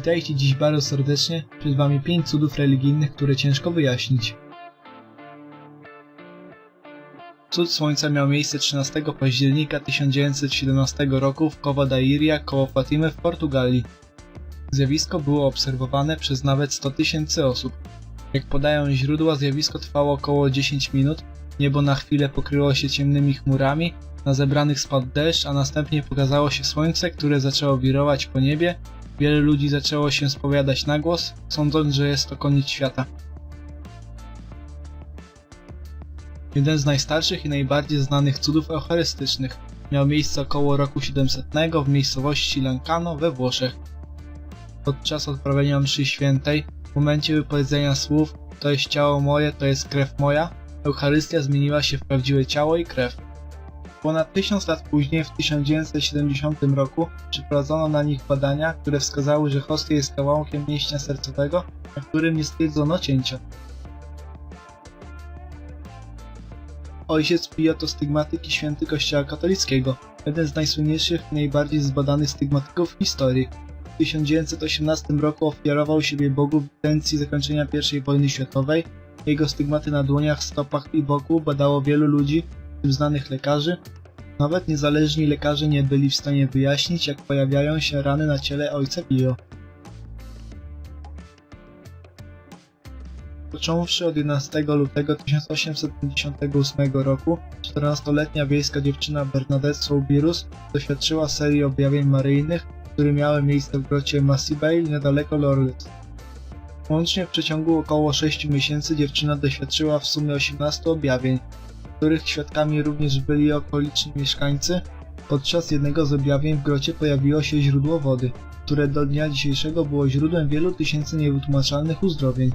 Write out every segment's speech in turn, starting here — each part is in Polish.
Witajcie dziś bardzo serdecznie, przed wami 5 cudów religijnych, które ciężko wyjaśnić. Cud Słońca miał miejsce 13 października 1917 roku w Cova da Iria koło Fatimy w Portugalii. Zjawisko było obserwowane przez nawet 100 tysięcy osób. Jak podają źródła, zjawisko trwało około 10 minut, niebo na chwilę pokryło się ciemnymi chmurami, na zebranych spadł deszcz, a następnie pokazało się słońce, które zaczęło wirować po niebie, Wiele ludzi zaczęło się spowiadać na głos, sądząc, że jest to koniec świata. Jeden z najstarszych i najbardziej znanych cudów eucharystycznych miał miejsce około roku 700 w miejscowości Lancano we Włoszech. Podczas odprawiania mszy świętej, w momencie wypowiedzenia słów to jest ciało moje, to jest krew moja, Eucharystia zmieniła się w prawdziwe ciało i krew. Ponad tysiąc lat później, w 1970 roku, przeprowadzono na nich badania, które wskazały, że hostia jest kawałkiem mięśnia sercowego, na którym nie stwierdzono cięcia. Ojciec Pio to stygmatyk i święty kościoła katolickiego, jeden z najsłynniejszych i najbardziej zbadanych stygmatyków w historii. W 1918 roku ofiarował siebie Bogu w intencji zakończenia I wojny światowej. Jego stygmaty na dłoniach, stopach i boku badało wielu ludzi, tym znanych lekarzy. Nawet niezależni lekarze nie byli w stanie wyjaśnić, jak pojawiają się rany na ciele ojca Pio. Począwszy od 11 lutego 1858 roku, 14-letnia wiejska dziewczyna Bernadette Soubirus doświadczyła serii objawień maryjnych, które miały miejsce w grocie Massibel niedaleko Lourdes. Łącznie w przeciągu około 6 miesięcy dziewczyna doświadczyła w sumie 18 objawień, których świadkami również byli okoliczni mieszkańcy. Podczas jednego z objawień w grocie pojawiło się źródło wody, które do dnia dzisiejszego było źródłem wielu tysięcy niewytłumaczalnych uzdrowień.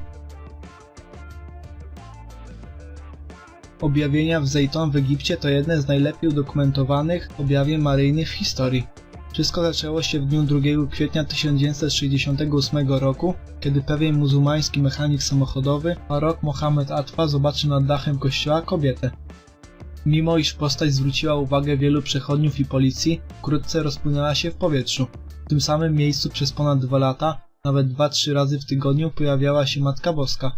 Objawienia w Zeyton w Egipcie to jedne z najlepiej udokumentowanych objawień maryjnych w historii. Wszystko zaczęło się w dniu 2 kwietnia 1968 roku, kiedy pewien muzułmański mechanik samochodowy, Farok Mohamed Atwa, zobaczył nad dachem kościoła kobietę. Mimo iż postać zwróciła uwagę wielu przechodniów i policji, wkrótce rozpłynęła się w powietrzu. W tym samym miejscu przez ponad dwa lata, nawet dwa-trzy razy w tygodniu pojawiała się Matka Boska,